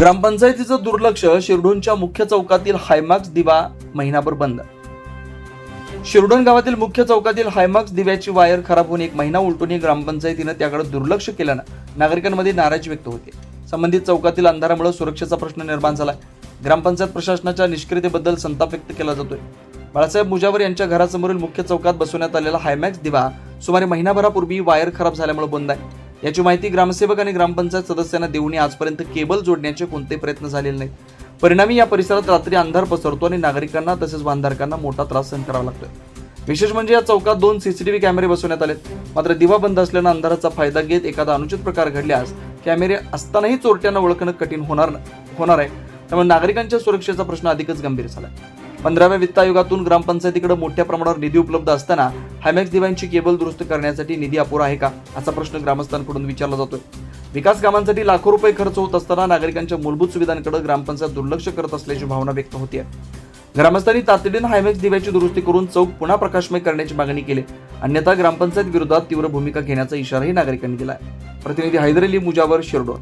ग्रामपंचायतीचं दुर्लक्ष शिरडूनच्या मुख्य चौकातील हायमाक्स दिवा महिनाभर बंद. शिरडून गावातील मुख्य चौकातील हायमाक्स दिव्याची वायर खराब होऊन एक महिना उलटूनही ग्रामपंचायतीनं त्याकडे दुर्लक्ष केल्यानं नागरिकांमध्ये नाराजी व्यक्त होते. संबंधित चौकातील अंधारामुळे सुरक्षेचा प्रश्न निर्माण झाला ग्रामपंचायत प्रशासनाच्या निष्क्रियतेबद्दल संताप व्यक्त केला जातोय. बाळासाहेब मुजावर यांच्या घरासमोरील मुख्य चौकात बसवण्यात आलेला हायमॅक्स दिवा सुमारे महिनाभरापूर्वी वायर खराब झाल्यामुळे बंद आहे. याची माहिती ग्रामसेवक आणि ग्रामपंचायत सदस्यांना देऊनही आजपर्यंत केबल जोडण्याचे कोणतेही प्रयत्न झालेले नाहीत. परिणामी या परिसरात रात्री अंधार पसरतो आणि नागरिकांना तसेच बांधारकांना मोठा त्रास सहन करावा लागतोय. विशेष म्हणजे या चौकात दोन सीसीटीव्ही कॅमेरे बसवण्यात आलेत. मात्र दिवा बंद असल्यानं अंधाराचा फायदा घेत एखादा अनुचित प्रकार घडल्यास कॅमेरे असतानाही चोरट्यांना ओळखणं कठीण होणार होणार आहे. त्यामुळे नागरिकांच्या सुरक्षेचा प्रश्न अधिकच गंभीर झाला पंधराव्या वित्त आयोगातून ग्रामपंचायतीकडे मोठ्या प्रमाणावर निधी उपलब्ध असताना हायमॅक्स दिव्यांची केबल दुरुस्त करण्यासाठी निधी अपुरा आहे का असा प्रश्न ग्रामस्थांकडून विचारला जातोय. विकास कामांसाठी लाखो रुपये खर्च होत असताना नागरिकांच्या मूलभूत सुविधांकडे ग्रामपंचायत दुर्लक्ष करत असल्याची भावना व्यक्त होती ग्रामस्थांनी तातडीनं हायमॅक्स दिव्याची दुरुस्ती करून चौक पुन्हा प्रकाशमय करण्याची मागणी केली. अन्यथा ग्रामपंचायत विरोधात तीव्र भूमिका घेण्याचा इशाराही नागरिकांनी दिला प्रतिनिधी हैदर अली मुजावर शिरडोन.